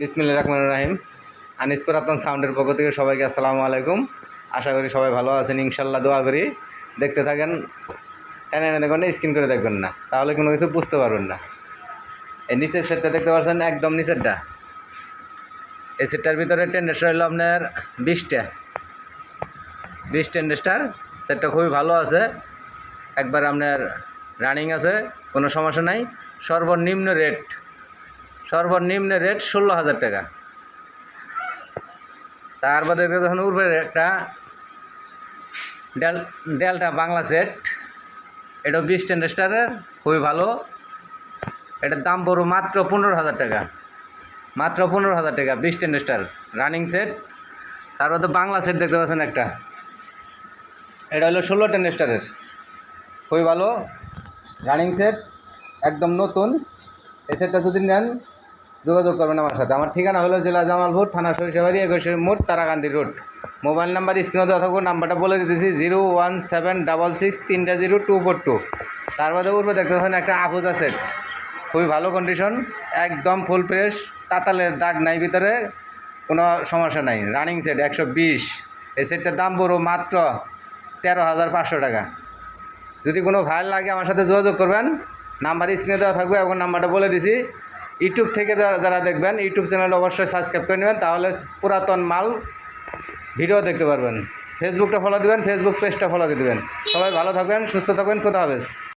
বিসমিল্লা রহমান রাহিম। আনিস পুরাতন সাউন্ডের পক্ষ থেকে সবাইকে আসসালামু আলাইকুম। আশা করি সবাই ভালো আছেন ইনশাল্লাহ দোয়া করি। দেখতে থাকেন, টেনে টেনে দেখবেন স্ক্রিন করে দেখবেন না। তাহলে কোনো কিছু বুঝতে পারবেন না। এই নিচের সেটটা দেখতে পাচ্ছেন, একদম নিচেরটা। এই সেটটার ভিতরে টেন্ডেস্টার হলো আপনার বিশটা। বিশ টেন্ডেস্টার সেটটা খুবই ভালো আছে। একবার আপনার রানিং আছে, কোনো সমস্যা নাই। সর্বনিম্ন রেট সর্বনিম্ন রেট ষোলো হাজার টাকা। তার বাদে দেখুন উপরে একটা ডেল ডেলটা বাংলা সেট এটা বিশ টেন্ডেস্টারের খুবই ভালো। এটার দাম পড়ো মাত্র পনেরো হাজার টাকা। মাত্র পনেরো হাজার টাকা বিশ টেন্ডেস্টার রানিং সেট তার মধ্যে বাংলা সেট দেখতে পাচ্ছেন একটা। এটা হলো ষোলো টেন্ডেস্টারের খুবই ভালো। রানিং সেট একদম নতুন। এই সেটটা যদি নেন যোগাযোগ করবেন আমার সাথে। আমার ঠিকানা হলো জেলা জামালপুর, থানা সরিষাবাড়ি, একুশে মোড়, তারাকান্দি রোড। মোবাইল নাম্বার, স্ক্রিনে দেওয়া থাকব, নাম্বারটা বলে দিতেছি, zero one seven double six তিনটা জিরো টু ফোর টু। তার মধ্যে উঠবে, দেখতে পাচ্ছেন একটা আফুজা সেট। খুবই ভালো কন্ডিশন একদম ফুল ফ্রেশ তাতালের দাগ নাই ভিতরে, কোনো সমস্যা নাই। রানিং সেট একশো বিশ। এই সেটটার দাম পড়ো মাত্র তেরো হাজার পাঁচশো টাকা। যদি কোনো ভালো লাগে আমার সাথে যোগাযোগ করবেন, নাম্বার স্ক্রিনে দেওয়া থাকবে, এবং নাম্বারটা বলে দিছি ইউটিউব থেকে যারা- দেখবেন, ইউটিউব চ্যানেল অবশ্যই সাবস্ক্রাইব করে নেবেন, তাহলে পুরাতন মাল ভিডিও দেখতে পারবেন। ফেসবুকটা ফলো দেবেন ফেসবুক পেজটা ফলো দিয়ে দেবেন। সবাই ভালো থাকবেন, সুস্থ থাকবেন কোথাও হবে